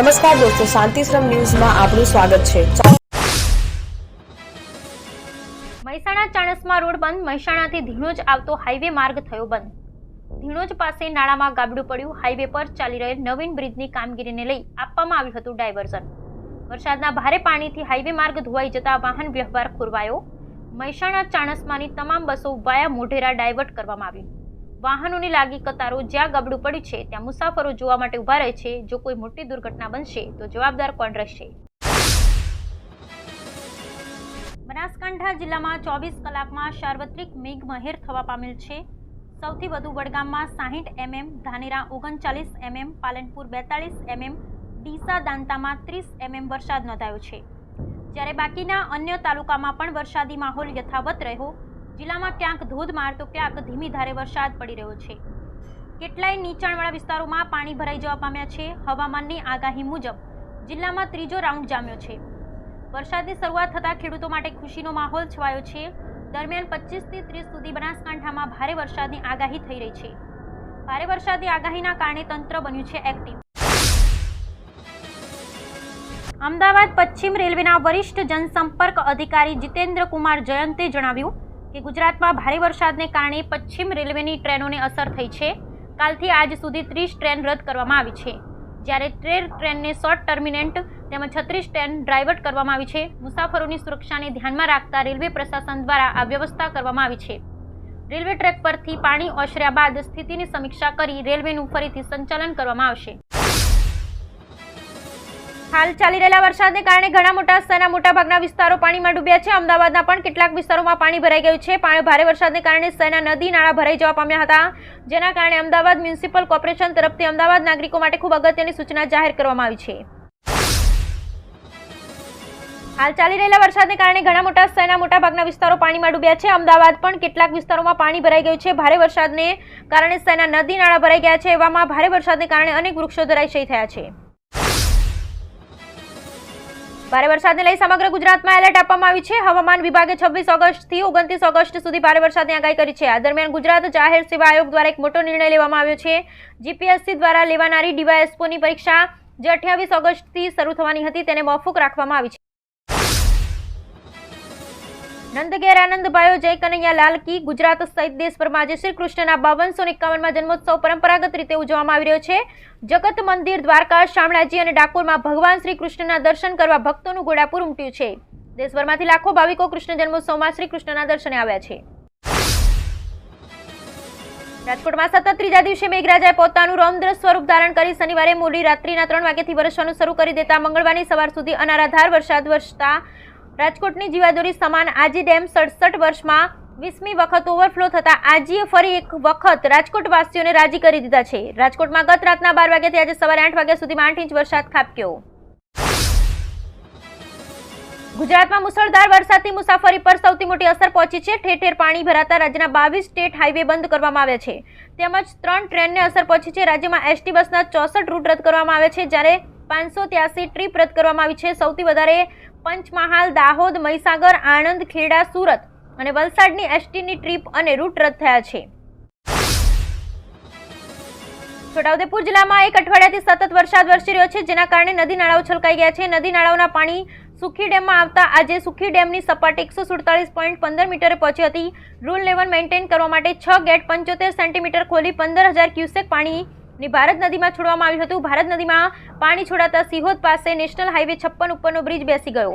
નમસ્કાર દોસ્તો, શાંતિશ્રમ ન્યૂઝમાં આપનું સ્વાગત છે. મહેસાણા ચાણસમાં રોડ બંધ, મહેસાણાથી ધીણોજ આવતો હાઈવે માર્ગ થયો બંધ. ધીણોજ પાસે નાળામાં ગાબડું પડ્યું, હાઈવે પર ચાલી રહેલ નવીન બ્રિજની કામગીરીને લઈ આપવામાં આવ્યું હતું ડાયવર્ઝન. વરસાદના ભારે પાણીથી હાઈવે માર્ગ ધોવાઈ જતા વાહન વ્યવહાર ખોરવાયો. મહેસાણા ચાણસમાની તમામ બસો વાયા મોઢેરા ડાયવર્ટ કરવામાં આવી વાહનોની લાગી કતારો જ્યાં ગબડું પડ્યું છે, ત્યાં મુસાફરો જોવા માટે ઊભા રહે છે. જો કોઈ મોટી દુર્ઘટના બનશે, તો જવાબદાર કોણ રહેશે? બનાસકાંઠા જિલ્લામાં ચોવીસ કલાકમાં સાર્વત્રિક મેઘમહેર થવા પામેલ છે. સૌથી વધુ વડગામમાં સાહીઠ એમએમ, ધાનેરા ઓગણચાલીસ એમએમ, પાલનપુર બેતાળીસ એમએમ, ડીસા દાંતામાં ત્રીસ એમએમ વરસાદ નોંધાયો છે. જ્યારે બાકીના અન્ય તાલુકામાં પણ વરસાદી માહોલ યથાવત રહ્યો જિલ્લામાં ક્યાંક ધોધમાર તો ક્યાંક ધીમી ધારે વરસાદ પડી રહ્યો છે. કેટલાય નીચાણવાળા વિસ્તારોમાં પાણી ભરાઈ જવા પામ્યા છે. હવામાનની આગાહી મુજબ જિલ્લામાં ત્રીજો રાઉન્ડ જામ્યો છે. વરસાદની શરૂઆત થતાં ખેડૂતો માટે ખુશીનો માહોલ છવાયો છે. દરમિયાન પચીસથી ત્રીસ સુધી બનાસકાંઠામાં ભારે વરસાદની આગાહી થઈ રહી છે. ભારે વરસાદની આગાહીના કારણે તંત્ર બન્યું છે એક્ટિવ અમદાવાદ પશ્ચિમ રેલવેના વરિષ્ઠ જનસંપર્ક અધિકારી જીતેન્દ્ર કુમાર જયંતે જણાવ્યું કે ગુજરાતમાં ભારે વરસાદને કારણે પશ્ચિમ રેલવેની ટ્રેનોને અસર થઈ છે. કાલથી આજ સુધી ત્રીસ ટ્રેન રદ કરવામાં આવી છે. જ્યારે તેર ટ્રેનને શોર્ટ ટર્મિનેન્ટ તેમજ છત્રીસ ટ્રેન ડ્રાઇવર્ટ કરવામાં આવી છે. મુસાફરોની સુરક્ષાને ધ્યાનમાં રાખતા રેલવે પ્રશાસન દ્વારા આ વ્યવસ્થા કરવામાં આવી છે. રેલવે ટ્રેક પરથી પાણી ઓસર્યા બાદ સ્થિતિની સમીક્ષા કરી રેલવેનું ફરીથી સંચાલન કરવામાં આવશે. હાલ ચાલી રહેલા વરસાદને કારણે ઘણા મોટા શહેરના મોટાભાગના વિસ્તારો પાણીમાં ડૂબ્યા છે. અમદાવાદના પણ કેટલાક વિસ્તારોમાં પાણી ભરાઈ ગયું છે. પાણી ભારે વરસાદને કારણે શહેરના નદી નાળા ભરાઈ જવા પામ્યા હતા. જેના કારણે અમદાવાદ મ્યુનિસિપલ કોર્પોરેશન તરફથી અમદાવાદ નાગરિકો માટે ખૂબ અગત્યની સૂચના જાહેર કરવામાં આવી છે. હાલ ચાલી રહેલા વરસાદને કારણે ઘણા મોટા શહેરના મોટાભાગના વિસ્તારો પાણીમાં ડૂબ્યા છે. અમદાવાદ પણ કેટલાક વિસ્તારોમાં પાણી ભરાઈ ગયું છે. ભારે વરસાદને કારણે શહેરના નદી નાળા ભરાઈ ગયા છે. એવામાં ભારે વરસાદને કારણે અનેક વૃક્ષો ધરાશયી થયા છે. ભારે વરસાદને લઈ સમગ્ર ગુજરાતમાં એલર્ટ આપવામાં આવ્યું છે. હવામાન વિભાગે છવ્વીસ ઓગસ્ટથી ઓગણત્રીસ ઓગસ્ટ સુધી ભારે વરસાદની આગાહી કરી છે. આ દરમિયાન ગુજરાત જાહેર સેવા આયોગ દ્વારા એક મોટો નિર્ણય લેવામાં આવ્યો છે. જીપીએસસી દ્વારા લેવાનારી ડીવાયએસપોની પરીક્ષા જે અઠ્યાવીસ ઓગસ્ટથી શરૂ થવાની હતી તેને મોફૂક રાખવામાં આવી છે. નંદઘેર આનંદભાઈઓ, જય કનૈયા લાલ કી. ગુજરાત સહિત દેશભરમાં આજે શ્રી કૃષ્ણના બાવનસો એકાવનમાં જન્મોત્સવ પરંપરાગત રીતે ઉજવવામાં આવી રહ્યો છે. જગત મંદિર, દ્વારકા, શામળાજી અને ડાકોરમાં ભગવાન શ્રી કૃષ્ણના દર્શન કરવા ભક્તોનું ઘોડાપુર ઉમટ્યું છે. દેશભરમાંથી લાખો ભાવિકો કૃષ્ણ જન્મોત્સવમાં શ્રી કૃષ્ણના દર્શને આવ્યા છે. રાજકોટમાં સતત ત્રીજા દિવસે મેઘરાજાએ પોતાનું રૌદ્ર સ્વરૂપ ધારણ કરી શનિવારે મોડી રાત્રિના ત્રણ વાગ્યાથી વરસવાનું શરૂ કરી દેતા મંગળવારની સવાર સુધી અનારાધાર વરસાદ વરસતા રાજકોટની જીવાદોરી સમાન આજી ડેમ સડસઠ વર્ષમાં વીસમી વખત ઓવરફ્લો થતા આજીએ ફરી એક વખત રાજકોટવાસીઓને રાજી કરી દીધા છે. રાજકોટમાં ગત રાતના બાર વાગ્યાથી આજે સવારે આઠ વાગ્યા સુધીમાં આઠ ઇંચ વરસાદ ખાબક્યો. ગુજરાતમાં મુસળધાર વરસાદથી મુસાફરી પર સૌથી મોટી અસર પહોંચી છે. ઠેર ઠેર પાણી ભરાતા રાજ્યના બાવીસ સ્ટેટ હાઈવે બંધ કરવામાં આવ્યા છે. તેમજ ત્રણ ટ્રેનને અસર પહોંચી છે. રાજ્યમાં એસટી બસના ચોસઠ રૂટ રદ કરવામાં આવ્યા છે. જ્યારે પાંચસો ત્યાસી ટ્રીપ રદ કરવામાં આવી છે. સૌથી વધારે પંચમહાલ, દાહોદ, મહીસાગર, આણંદ, ખેડા, સુરત અને વલસાડની એસટીની ટ્રીપ અને રૂટ રદ થયા છે. છોટાઉદેપુર જિલ્લામાં એક અઠવાડિયાથી સતત વરસાદ વરસી રહ્યો છે, જેના કારણે નદી નાળાઓ છલકાઈ ગયા છે. નદી નાળાઓના પાણી સુખી ડેમમાં આવતા આજે સુખી ડેમની સપાટી એકસો સુડતાલીસ પોઈન્ટ પંદર મીટરે પહોંચી હતી. રૂલ લેવલ મેન્ટેન કરવા માટે છ ગેટ પંચોતેર સેન્ટીમીટર ખોલી પંદર હજાર ક્યુસેક પાણી ની ભારત નદીમાં છોડવામાં આવ્યું હતું. ભારત નદીમાં પાણી છોડાતા સિહોદ પાસે નેશનલ હાઈવે છપ્પન ઉપરનો બ્રિજ બેસી ગયો.